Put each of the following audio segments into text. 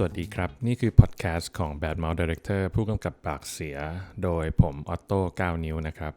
สวัสดีครับ นี่คือพอดแคสต์ของ Bad Mouth Director ผู้กำกับปากเสีย โดยผมออตโต้9นิ้วนะครับ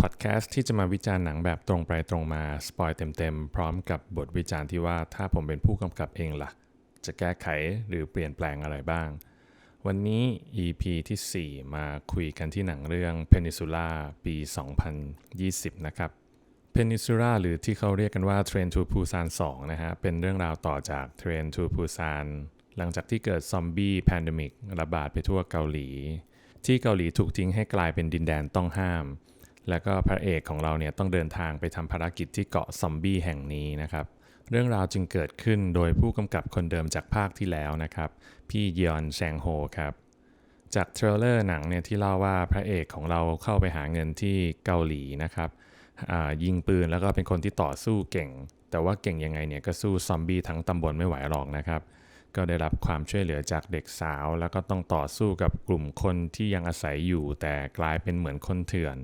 พอดแคสต์ที่จะมาวิจารณ์หนังแบบตรงไปตรงมา สปอยเต็มๆ พร้อมกับบทวิจารณ์ที่ว่าถ้าผมเป็นผู้กำกับเองล่ะ จะแก้ไขหรือเปลี่ยนแปลงอะไรบ้าง วันนี้ EP ที่ 4 มาคุยกันที่หนังเรื่อง Peninsula ปี 2020 นะครับ Peninsula หรือที่เขาเรียกกันว่า Train to Busan 2 นะฮะ เป็นเรื่องราวต่อจาก Train to Busan หลังจากที่เกิดซอมบี้แพนดมิกระบาดไปทั่วเกาหลี ที่เกาหลีถูกทิ้งให้กลายเป็นดินแดนต้องห้าม แล้วก็พระเอกของเราเนี่ยต้องเดินทางไปทำภารกิจที่เกาะซอมบี้แห่งนี้นะครับ เรื่องราวจึงเกิดขึ้นโดยผู้กำกับคนเดิมจากภาคที่แล้วนะครับ พี่ยอนแซงโฮครับจากเทรลเลอร์หนังเนี่ยที่เล่าว่าพระเอกของเราเข้าไปหาเงินที่เกาหลีนะครับยิงปืนแล้วก็เป็นคนที่ต่อสู้เก่ง แต่ว่าเก่งยังไงเนี่ยก็สู้ซอมบี้ทั้งตำบลไม่ไหวหรอกนะครับ ก็ได้รับความช่วยเหลือจากเด็กสาว แล้วก็ต้องต่อสู้กับกลุ่มคนที่ยังอาศัยอยู่ แต่กลายเป็นเหมือนคนเถื่อน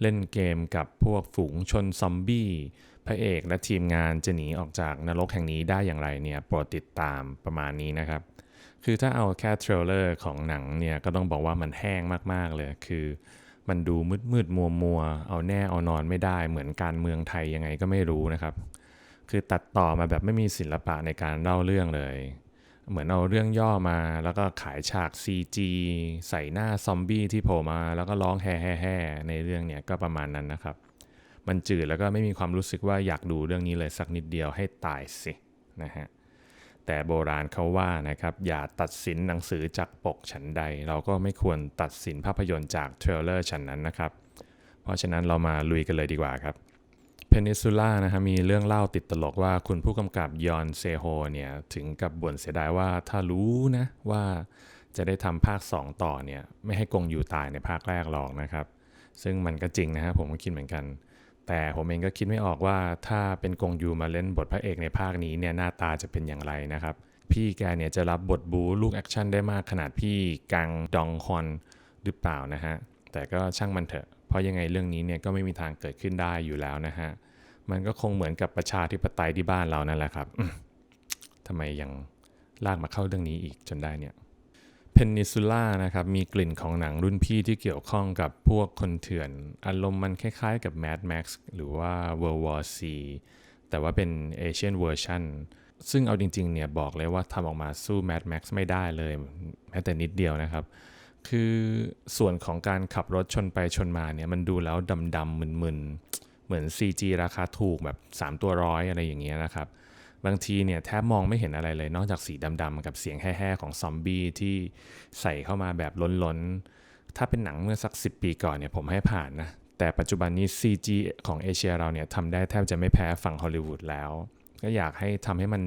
เล่นเกมกับพวกฝูงชนซอมบี้พระเอกและทีมงานจะหนีออกจากนรกแห่งนี้ได้อย่างไรเนี่ยโปรดติดตามประมาณนี้นะครับ คือถ้าเอาแค่เทรลเลอร์ของหนังเนี่ยก็ต้องบอกว่ามันแห้งมากๆเลยคือมันดูมืดมืดมัวมัวเอาแน่เอานอนไม่ได้ เหมือนการเมืองไทยยังไงก็ไม่รู้นะครับ คือตัดต่อมาแบบไม่มีศิลปะในการเล่าเรื่องเลย เหมือนเอาเรื่องย่อมา แล้วก็ขายฉาก CG ใส่หน้าซอมบี้ที่โผล่มา แล้วก็ร้องแฮ่แฮ่แฮ่ในเรื่องเนี่ยก็ประมาณนั้นนะครับ มันจืดแล้วก็ไม่มีความรู้สึกว่าอยากดูเรื่องนี้เลยสักนิดเดียวให้ตายสินะฮะแต่โบราณเขาว่านะครับ อย่าตัดสินหนังสือจากปกฉันใด เราก็ไม่ควรตัดสินภาพยนตร์จากเทรลเลอร์ฉันนั้นนะครับ เพราะฉะนั้นเรามาลุยกันเลยดีกว่าครับ Peninsula นะฮะมีเรื่องเล่าติดตลกว่าคุณผู้กำกับยอนเซโฮเนี่ยถึงกับบ่นเสียดายว่าถ้ารู้นะว่าจะได้ทำภาค 2 ต่อเนี่ยไม่ให้กงอยู่ตายในภาคแรกหรอกนะครับ ซึ่งมันก็จริงนะฮะผมก็คิดเหมือนกัน แต่ผมเองก็คิดไม่ออกว่าถ้าเป็นกงยูมาเล่นบทพระเอกในภาคนี้เนี่ยหน้าตาจะเป็นอย่างไรนะครับ พี่แกเนี่ยจะรับบทบูลูกแอคชั่นได้มากขนาดพี่กังดองฮอนหรือเปล่านะฮะแต่ก็ช่างมันเถอะเพราะยังไงเรื่องนี้เนี่ยก็ไม่มีทางเกิดขึ้นได้อยู่แล้วนะฮะ มันก็คงเหมือนกับประชาธิปไตยที่บ้านเรานั่นแหละครับทำไมยังลากมาเข้าเรื่องนี้อีกจนได้เนี่ย Peninsula นะครับมีกลิ่นของหนังรุ่นพี่ที่เกี่ยวข้องกับพวกคนเถื่อน อารมณ์มันคล้ายๆกับ Mad Max หรือว่า World War C แต่ว่าเป็น Asian version ซึ่งเอาจริงๆเนี่ยบอกเลยว่าทำออกมาสู้ Mad Max ไม่ได้เลยแม้แต่นิดเดียวนะครับ คือส่วนของการขับรถชนไปชนมาเนี่ยมันดูแล้วดำๆมึนๆ เหมือน CG ราคาถูกแบบ 3 ตัวร้อยอะไรอย่างเงี้ยนะครับ บางทีเนี่ยแทบมองไม่เห็นอะไรเลยนอกจากสีดำๆกับเสียงแห่ๆของซอมบี้ที่ใส่เข้ามาแบบล้นๆ ถ้าเป็นหนังเมื่อสัก 10 ปีก่อนเนี่ยผมให้ผ่านนะ แต่ปัจจุบันนี้ CG ของเอเชียเราเนี่ยทำได้แทบจะไม่แพ้ฝั่งฮอลลีวูดแล้ว ก็อยากให้ทำให้มัน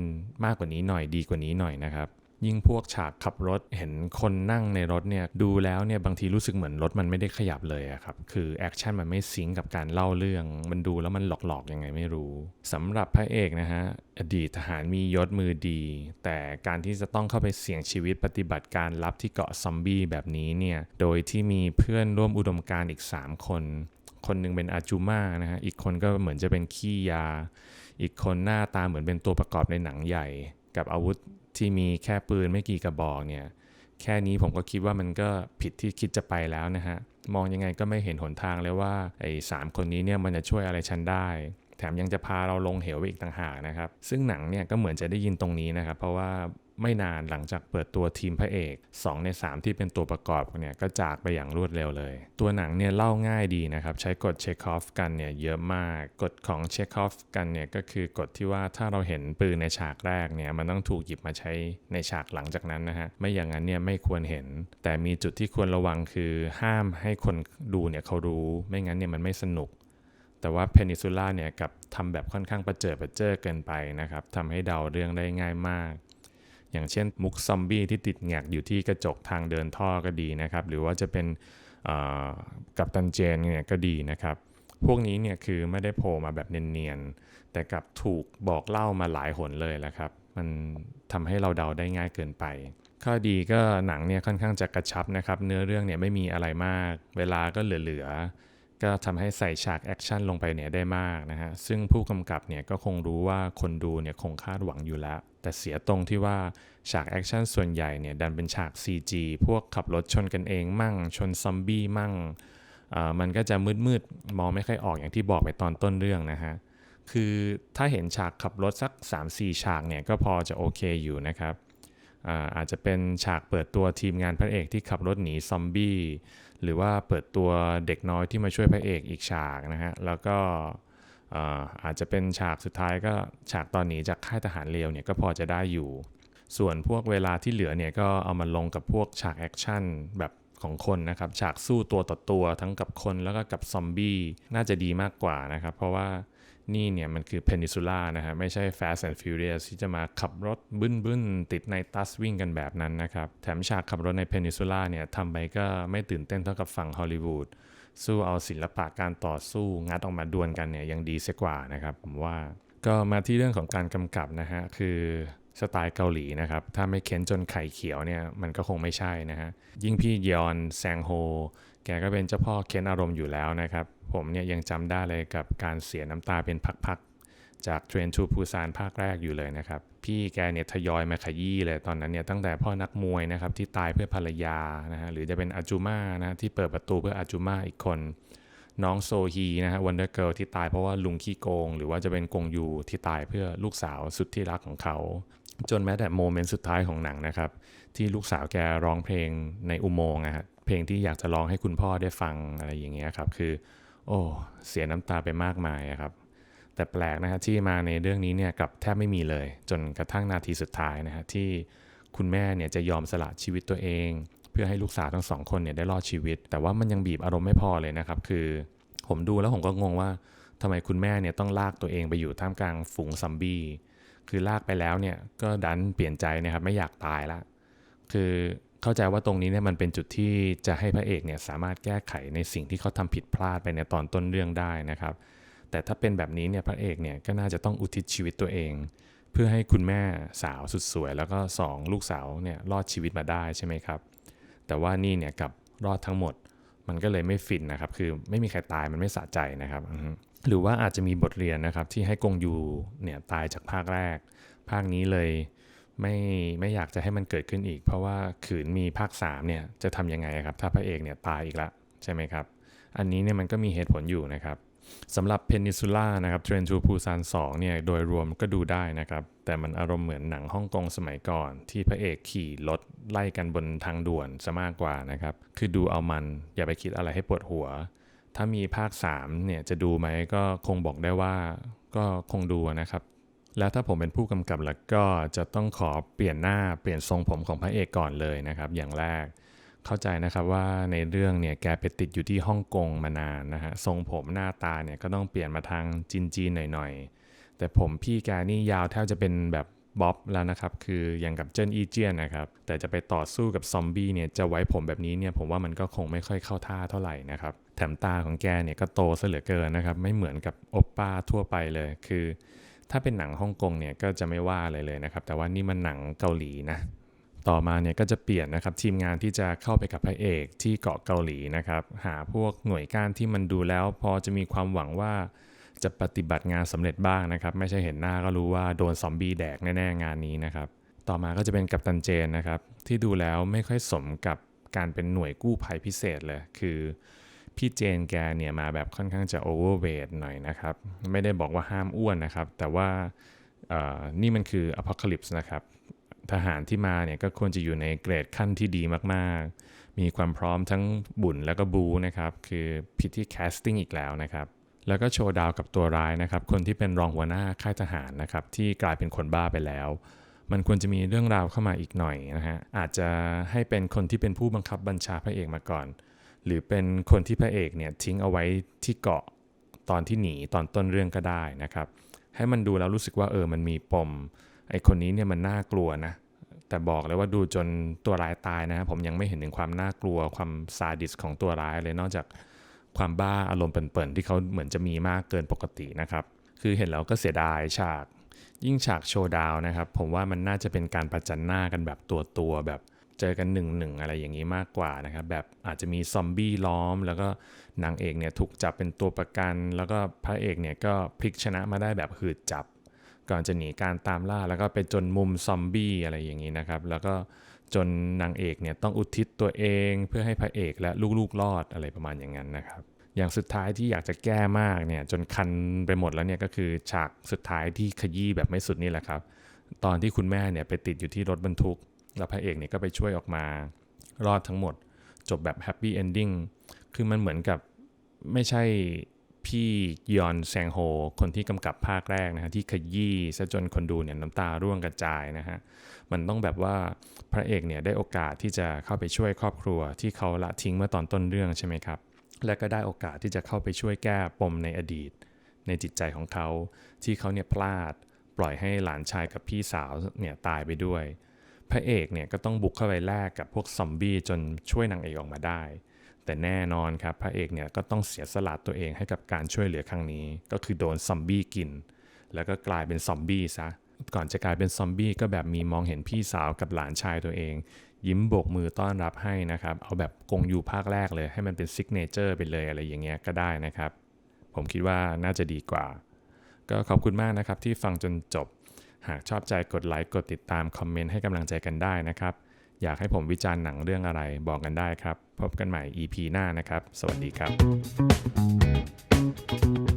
มากกว่านี้หน่อยดีกว่านี้หน่อยนะครับ ยิ่งพวกฉากขับรถเห็นคนนั่งในรถเนี่ยดูแล้วเนี่ยบางทีรู้สึกเหมือนรถมันไม่ได้ขยับเลยอะครับคือแอคชั่นมันไม่ซิงกับการเล่าเรื่อง มันดูแล้วมันหลอกๆยังไงไม่รู้สำหรับพระเอกนะฮะอดีตทหารมียศมือดี แต่การที่จะต้องเข้าไปเสี่ยงชีวิตปฏิบัติการลับที่เกาะซอมบี้แบบนี้เนี่ยโดยที่มีเพื่อนร่วมอุดมการณ์อีก 3 คน คนหนึงเป็นอาจูมานะฮะอีกคนก็เหมือนจะเป็นขี้ยา อีกคนหน้าตาเหมือนเป็นตัวประกอบในหนังใหญ่ กับอาวุธ ที่มีแค่ปืนไม่กี่กระบอกเนี่ยแค่นี้ผมก็คิดว่ามันก็ผิดที่คิดจะไปแล้วนะฮะ มองยังไงก็ไม่เห็นหนทางเลยว่าไอ้สามคนนี้เนี่ยมันจะช่วยอะไรฉันได้ แถมยังจะพาเราลงเหวไปอีกต่างหากนะครับ ซึ่งหนังเนี่ยก็เหมือนจะได้ยินตรงนี้นะครับ เพราะว่าไม่นานหลังจากเปิดตัวทีมพระเอก 2 ใน 3 ที่เป็นตัวประกอบเนี่ยก็จากไปอย่างรวดเร็วเลย ตัวหนังเนี่ยเล่าง่ายดีนะครับ ใช้กฎเชคอฟกันเนี่ยเยอะมากกฎของเชคอฟกันเนี่ยก็คือกฎที่ว่าถ้าเราเห็นปืนในฉากแรกเนี่ยมันต้องถูกหยิบมาใช้ในฉากหลังจากนั้นนะฮะไม่อย่างนั้นเนี่ยไม่ควรเห็น แต่มีจุดที่ควรระวังคือห้ามให้คนดูเนี่ยเขารู้ ไม่งั้นเนี่ยมันไม่สนุกแต่ว่า Peninsula เนี่ยกับทำแบบค่อนข้างประเจิดประเจิอเกินไปนะครับทำให้เดาเรื่องได้ง่ายมาก อย่างเช่นมุกซอมบี้ที่ติดแงกอยู่ที่กระจกทางเดินท่อก็ดีนะครับ หรือว่าจะเป็นกับตันเจนเนี่ยก็ดีนะครับ พวกนี้เนี่ยคือไม่ได้โผล่มาแบบเนียนๆ แต่กลับถูกบอกเล่ามาหลายหนเลยแหละครับ มันทำให้เราเดาได้ง่ายเกินไป ข้อดีก็หนังเนี่ยค่อนข้างจะกระชับนะครับ เนื้อเรื่องเนี่ยไม่มีอะไรมาก เวลาก็เหลือๆ ก็ทำให้ใส่ฉากแอคชั่นลงไปเนี่ยได้มากนะฮะ ซึ่งผู้กำกับเนี่ยก็คงรู้ว่าคนดูเนี่ยคงคาดหวังอยู่แล้ว แต่เสียตรงที่ว่าฉากแอคชั่นส่วนใหญ่เนี่ยดันเป็นฉาก CG พวกขับรถชนกันเองมั่ง ชนซอมบี้มั่ง มันก็จะมืดๆ มองไม่ค่อยออกอย่างที่บอกไปตอนต้นเรื่องนะฮะ คือถ้าเห็นฉากขับรถสัก 3-4 ฉากเนี่ยก็พอจะโอเคอยู่นะครับ อาอาจจะเป็นฉากเปิดตัวทีมงานพระเอกที่ขับรถหนีซอมบี้หรือว่าเปิดตัวเด็กน้อยที่มาช่วยพระเอกอีกฉากนะฮะแล้วก็อาจจะเป็นฉากสุดท้ายก็ฉากตอนหนีจากค่ายทหารเลวเนี่ยก็พอจะได้อยู่ ส่วนพวกเวลาที่เหลือเนี่ยก็เอามาลงกับพวกฉากแอคชั่นแบบของคนนะครับฉากสู้ตัวต่อตัวทั้งกับคนแล้วก็กับซอมบี้น่าจะดีมากกว่านะครับเพราะว่า นี่เนี่ยมันคือเพนิซูล่านะฮะไม่ใช่ Fast and Furious ที่จะมาขับรถบึ้นบึ้นติดในตัสวิ่งกันแบบนั้นนะครับ แถมฉากขับรถในเพนิซูล่าเนี่ยทำไปก็ไม่ตื่นเต้นเท่ากับฝั่งฮอลลีวูดสู้เอาศิลปะการต่อสู้งัดออกมาดวลกันเนี่ยยังดีเสียกว่านะครับผมว่าก็มาที่เรื่องของการกำกับนะฮะคือสไตล์เกาหลีนะครับ ถ้าไม่เค้นจนไข่เขียวเนี่ยมันก็คงไม่ใช่นะฮะยิ่งพี่ยอนแซงโฮ แกก็เป็นเจ้าพ่อเค้นอารมณ์อยู่แล้วนะครับ ผมเนี่ยยังจำได้เลยกับการเสียน้ำตาเป็นพักๆ จากเทรนทูปูซานภาคแรกอยู่เลยนะครับ พี่แกเนี่ยทยอยมาขยี้เลยตอนนั้นเนี่ยตั้งแต่พ่อนักมวยนะครับที่ตายเพื่อภรรยานะฮะหรือจะเป็นอาจูมานะที่เปิดประตูเพื่ออาจูมาอีกคน น้องโซฮีนะฮะวันเดอร์เกิลที่ตายเพราะว่าลุงขี้โกง หรือว่าจะเป็นกงยูที่ตายเพื่อลูกสาวสุดที่รักของเขาจนแม้แต่โมเมนต์สุดท้ายของหนังนะครับ ที่ลูกสาวแกร้องเพลงในอุโมงค์นะฮะเพลงที่อยากจะร้องให้คุณพ่อได้ฟังอะไรอย่างเงี้ยครับ คือ โอ้เสียน้ำตาไปมากมายครับ แต่แปลกนะฮะที่มาในเรื่องนี้เนี่ยกับแทบไม่มีเลย จนกระทั่งนาทีสุดท้ายนะฮะที่คุณแม่เนี่ยจะยอมสละชีวิตตัวเอง เพื่อให้ลูกสาวทั้งสองคนเนี่ยได้รอดชีวิต แต่ว่ามันยังบีบอารมณ์ไม่พอเลยนะครับ คือผมดูแล้วผมก็งงว่าทำไมคุณแม่เนี่ยต้องลากตัวเองไปอยู่ท่ามกลางฝูงซัมบี้คือลากไปแล้วเนี่ยก็ดันเปลี่ยนใจนะครับไม่อยากตายละ คือ เข้าใจว่าตรงนี้เนี่ยมันเป็นจุดที่จะให้พระเอกเนี่ยสามารถแก้ไขในสิ่งที่เขาทำผิดพลาดไปในตอนต้นเรื่องได้นะครับ แต่ถ้าเป็นแบบนี้เนี่ยพระเอกเนี่ยก็น่าจะต้องอุทิศชีวิตตัวเอง เพื่อให้คุณแม่สาวสุดสวย แล้วก็ 2 ลูกสาวเนี่ยรอดชีวิตมาได้ใช่ไหมครับ แต่ว่านี่เนี่ยกับรอดทั้งหมดมันก็เลยไม่ฟินนะครับ คือไม่มีใครตายมันไม่สะใจนะครับ หรือว่าอาจจะมีบทเรียนนะครับที่ให้กงยูเนี่ยตายจากภาคแรก ภาคนี้เลย ไม่ไม่อยากจะให้มันเกิดขึ้นอีก เพราะว่าขืนมีภาค3เนี่ยจะทำยังไงครับ ถ้าพระเอกเนี่ยตายอีกละใช่ไหมครับ อันนี้เนี่ยมันก็มีเหตุผลอยู่นะครับสำหรับเพนิซูล่านะครับเทรนจูปูซาน2เนี่ยโดยรวมก็ดูได้นะครับ แต่มันอารมณ์เหมือนหนังฮ่องกงสมัยก่อน ที่พระเอกขี่รถไล่กันบนทางด่วนซะมากกว่านะครับ คือดูเอามันอย่าไปคิดอะไรให้ปวดหัว ถ้ามีภาค3เนี่ยจะดูไหมก็คงบอกได้ว่าก็คงดูนะครับ แล้วถ้าผมเป็นผู้กำกับแล้วก็จะต้องขอเปลี่ยนหน้าเปลี่ยนทรงผมของพระเอกก่อนเลยนะครับ อย่างแรกเข้าใจนะครับว่าในเรื่องเนี่ยแกไปติดอยู่ที่ฮ่องกงมานานนะฮะทรงผมหน้าตาเนี่ยก็ต้องเปลี่ยนมาทางจีนจีนหน่อยๆ แต่ผมพี่แกนี่ยาวแทบจะเป็นแบบบ๊อบแล้วนะครับ คืออย่างกับเจิ้นอีเจียนนะครับ แต่จะไปต่อสู้กับซอมบี้เนี่ยจะไว้ผมแบบนี้เนี่ยผมว่ามันก็คงไม่ค่อยเข้าท่าเท่าไหร่นะครับแถมตาของแกเนี่ยก็โตซะเหลือเกินนะครับ ไม่เหมือนกับโอปป้าทั่วไปเลยคือ ถ้าเป็นหนังฮ่องกงเนี่ยก็จะไม่ว่าอะไรเลยนะครับ แต่ว่านี่มันหนังเกาหลีนะ ต่อมาเนี่ยก็จะเปลี่ยนนะครับทีมงานที่จะเข้าไปกับพระเอกที่เกาะเกาหลีนะครับ หาพวกหน่วยก้านที่มันดูแล้วพอจะมีความหวังว่าจะปฏิบัติงานสำเร็จบ้างนะครับ ไม่ใช่เห็นหน้าก็รู้ว่าโดนซอมบี้แดกแน่ๆงานนี้นะครับ ต่อมาก็จะเป็นกัปตันเจนนะครับ ที่ดูแล้วไม่ค่อยสมกับการเป็นหน่วยกู้ภัยพิเศษเลย คือ พี่เจนแกเนี่ยมาแบบค่อนข้างจะโอเวอร์เวทหน่อยนะครับ ไม่ได้บอกว่าห้ามอ้วนนะครับ แต่ว่านี่มันคืออพอลลิปส์นะครับ ทหารที่มาเนี่ยก็ควรจะอยู่ในเกรดขั้นที่ดีมากๆ มีความพร้อมทั้งบุญแล้วก็บูนะครับ คือพิธีแคสติ้งอีกแล้วนะครับ แล้วก็โชว์ดาวกับตัวร้ายนะครับ คนที่เป็นรองหัวหน้าค่ายทหารนะครับ ที่กลายเป็นคนบ้าไปแล้วมันควรจะมีเรื่องราวเข้ามาอีกหน่อยนะฮะ อาจจะให้เป็นคนที่เป็นผู้บังคับบัญชาพระเอกมาก่อน หรือเป็นคนที่พระเอกเนี่ยทิ้งเอาไว้ที่เกาะตอนที่หนีตอนต้นเรื่องก็ได้นะครับ ให้มันดูแล้วรู้สึกว่าเออมันมีปมไอคนนี้เนี่ยมันน่ากลัวนะแต่บอกเลยว่าดูจนตัวร้ายตายนะผมยังไม่เห็นถึงความน่ากลัวความซาดิสของตัวร้ายเลยนอกจากความบ้าอารมณ์เปิ่นๆที่เขาเหมือนจะมีมากเกินปกตินะครับ คือเห็นแล้วก็เสียดายฉาก ยิ่งฉากโชว์ดาวนะครับ ผมว่ามันน่าจะเป็นการประจันหน้ากันแบบตัวตัวแบบ เจอกันหนึ่งหนึ่งอะไรอย่างนี้มากกว่านะครับแบบอาจจะมีซอมบี้ล้อม แล้วก็นางเอกเนี่ยถูกจับเป็นตัวประกัน แล้วก็พระเอกเนี่ยก็พลิกชนะมาได้แบบหืดจับ ก่อนจะหนีการตามล่าแล้วก็ไปจนมุมซอมบี้อะไรอย่างนี้นะครับ แล้วก็จนนางเอกเนี่ยต้องอุทิศตัวเองเพื่อให้พระเอกและลูกๆรอดอะไรประมาณอย่างนั้นนะครับ อย่างสุดท้ายที่อยากจะแก้มากเนี่ยจนคันไปหมดแล้วเนี่ยก็คือฉากสุดท้ายที่ขยี้แบบไม่สุดนี่แหละครับ ตอนที่คุณแม่เนี่ยไปติดอยู่ที่รถบรรทุก แล้วพระเอกเนี่ยก็ไปช่วยออกมารอดทั้งหมด จบแบบแฮปปี้เอนดิ้งคือมันเหมือนกับไม่ใช่พี่ยอนแซงโฮ คนที่กำกับภาคแรกนะฮะที่ขยี้ซะจนคนดูเนี่ยน้ำตาร่วงกระจายนะฮะมันต้องแบบว่าพระเอกเนี่ยได้โอกาสที่จะเข้าไปช่วยครอบครัว ที่เขาละทิ้งเมื่อตอนต้นเรื่องใช่ไหมครับ และก็ได้โอกาสที่จะเข้าไปช่วยแก้ปมในอดีต ในจิตใจของเขาที่เขาเนี่ยพลาด ปล่อยให้หลานชายกับพี่สาวเนี่ยตายไปด้วย พระเอกเนี่ยก็ต้องบุกเข้าไปแลกกับพวกซอมบี้จนช่วยนางเอกออกมาได้ แต่แน่นอนครับพระเอกเนี่ยก็ต้องเสียสละตัวเองให้กับการช่วยเหลือครั้งนี้ ก็คือโดนซอมบี้กิน แล้วก็กลายเป็นซอมบี้ซะก่อนจะกลายเป็นซอมบี้ก็แบบมีมองเห็นพี่สาวกับหลานชายตัวเอง ยิ้มโบกมือต้อนรับให้นะครับ เอาแบบกงยูภาคแรกเลยให้มันเป็นซิกเนเจอร์ไปเลยอะไรอย่างเงี้ยก็ได้นะครับ ผมคิดว่าน่าจะดีกว่า ก็ขอบคุณมากนะครับที่ฟังจนจบ หากชอบใจกดไลค์กดติดตามคอมเมนต์ให้กำลังใจกันได้นะครับ อยากให้ผมวิจารณ์หนังเรื่องอะไรบอกกันได้ครับ พบกันใหม่ EP หน้านะครับ สวัสดีครับ